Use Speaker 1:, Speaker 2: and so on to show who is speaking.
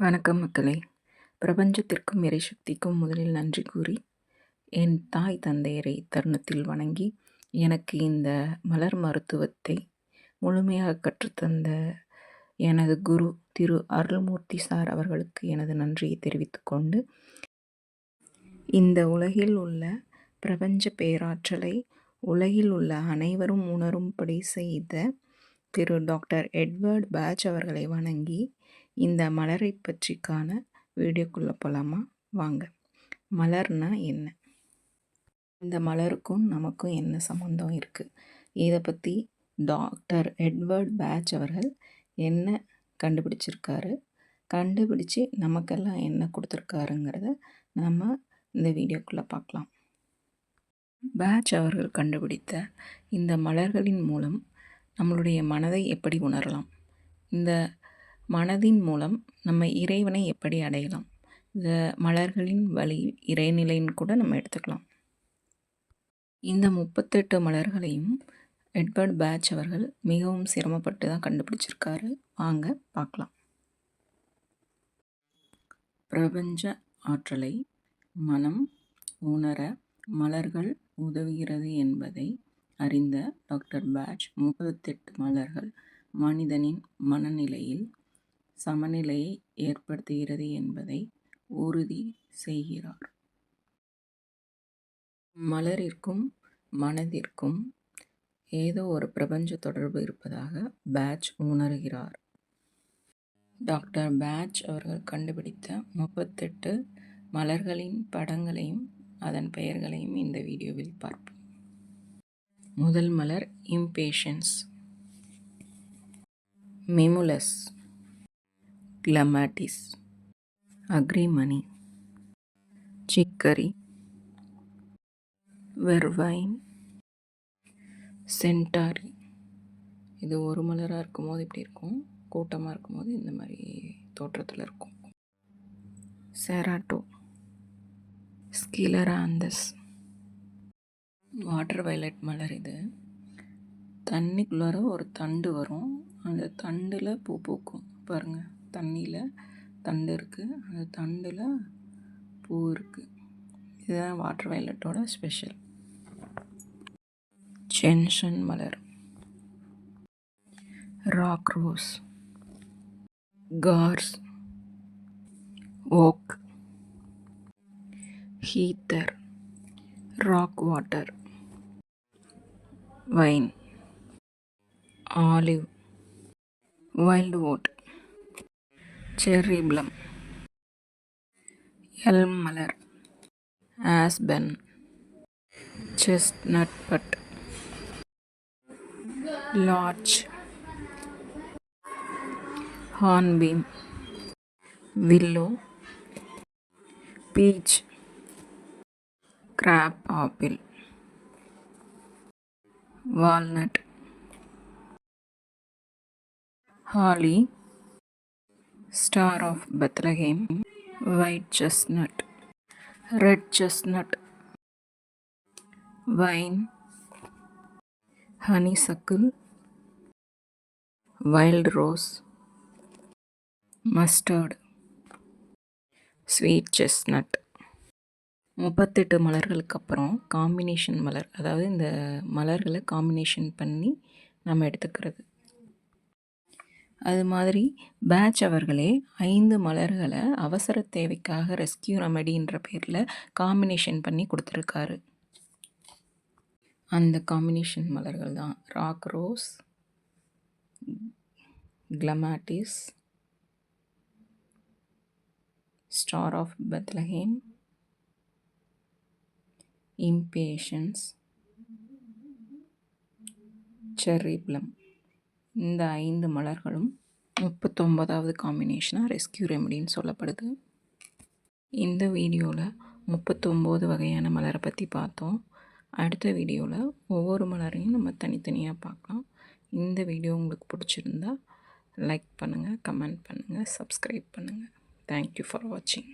Speaker 1: வணக்கம் மக்களே. பிரபஞ்சத்திற்கும் இறைசக்திக்கும் முதலில் நன்றி கூறி என் தாய் தந்தையரை தருணத்தில் வணங்கி எனக்கு இந்த மலர் மருத்துவத்தை முழுமையாக கற்றுத்தந்த எனது குரு திரு அருள்மூர்த்தி சார் அவர்களுக்கு எனது நன்றியை தெரிவித்துக்கொண்டு இந்த உலகில் உள்ள பிரபஞ்ச பேராற்றலை உலகில் உள்ள அனைவரும் உணரும்படி செய்த திரு டாக்டர் எட்வர்ட் பேட்ச் அவர்களை வணங்கி இந்த மலரை பற்றிக்கான வீடியோக்குள்ளே போகலாமா வாங்க. மலர்னா என்ன? இந்த மலருக்கும் நமக்கும் என்ன சம்மந்தம் இருக்குது இதை பற்றி டாக்டர் எட்வர்ட் பேட்ச் அவர்கள் என்ன கண்டுபிடிச்சிருக்காரு? கண்டுபிடிச்சு நமக்கெல்லாம் என்ன கொடுத்துருக்காருங்கிறத நம்ம இந்த வீடியோக்குள்ளே பார்க்கலாம். பேட்ச் அவர்கள் கண்டுபிடித்த இந்த மலர்களின் மூலம் நம்மளுடைய மனதை எப்படி உணரலாம்? இந்த மனதின் மூலம் நம்ம இறைவனை எப்படி அடையலாம்? இந்த மலர்களின் வழி இறைநிலைன்னு கூட நம்ம எடுத்துக்கலாம். இந்த முப்பத்தெட்டு மலர்களையும் எட்வர்ட் பேட்ச் அவர்கள் மிகவும் சிரமப்பட்டு தான் கண்டுபிடிச்சிருக்காரு. வாங்க பார்க்கலாம். பிரபஞ்ச ஆற்றலை மனம் உணர மலர்கள் உதவுகிறது என்பதை அறிந்த டாக்டர் பேட்ச் முப்பத்தெட்டு மலர்கள் மனிதனின் மனநிலையில் சமநிலையை ஏற்படுத்துகிறது என்பதை உறுதி செய்கிறார். மலரிற்கும் மனதிற்கும் ஏதோ ஒரு பிரபஞ்ச தொடர்பு இருப்பதாக பேட்ச் உணர்கிறார். டாக்டர் பேட்ச் அவர்கள் கண்டுபிடித்த முப்பத்தெட்டு மலர்களின் படங்களையும் அதன் பெயர்களையும் இந்த வீடியோவில் பார்ப்போம். முதல் மலர் Impatiens. Mimulus. Clematis Agrimony Chicory Vervain Centaury இது ஒரு மலராக இருக்கும்போது இப்படி இருக்கும். கூட்டமாக இருக்கும்போது இந்த மாதிரி தோற்றத்தில் இருக்கும். செராட்டோ ஸ்கிலராந்தஸ் வாட்டர் வயலட் மலர் இது. தண்ணிக்குள்ளார ஒரு தண்டு வரும். அந்த தண்டில் பூ பூக்கும். பாருங்கள் தண்ணியில் தண்டு இருக்குது அந்த தண்டில் பூ இருக்குது இதுதான் வாட்டர் வயலட்டோட ஸ்பெஷல் சென்ஷன் மலர். Rock rose gorse oak heather rock water vine olive wild oat cherry plum elm Malar aspen chestnut bud larch hornbeam willow beech crab apple walnut holly star of Bethlehem white chestnut red chestnut vine honeysuckle wild rose mustard sweet chestnut முப்பத்தெட்டு மலர்களுக்கு அப்புறம் combination மலர் அதாவது இந்த மலர்களை combination பண்ணி நம்ம எடுத்துக்கிறது. அது மாதிரி பேட்ச் அவர்களே ஐந்து மலர்களை அவசர தேவைக்காக ரெஸ்கியூ ரெமடின்ற பேரில் காம்பினேஷன் பண்ணி கொடுத்துருக்காரு. அந்த காம்பினேஷன் மலர்கள் தான். Rock rose clematis star of Bethlehem impatiens cherry plum. இந்த ஐந்து மலர்களும் முப்பத்தொம்பதாவது காம்பினேஷனாக ரெஸ்கியூ ரெமடின்னு சொல்லப்படுது. இந்த வீடியோவில் முப்பத்தொம்போது வகையான மலரை பற்றி பார்த்தோம். அடுத்த வீடியோவில் ஒவ்வொரு மலரையும் நம்ம தனித்தனியாக பார்க்கலாம். இந்த வீடியோ உங்களுக்கு பிடிச்சிருந்தா லைக் பண்ணுங்கள் கமெண்ட் பண்ணுங்கள் சப்ஸ்கிரைப் பண்ணுங்கள் தேங்க்யூ ஃபார் வாட்சிங்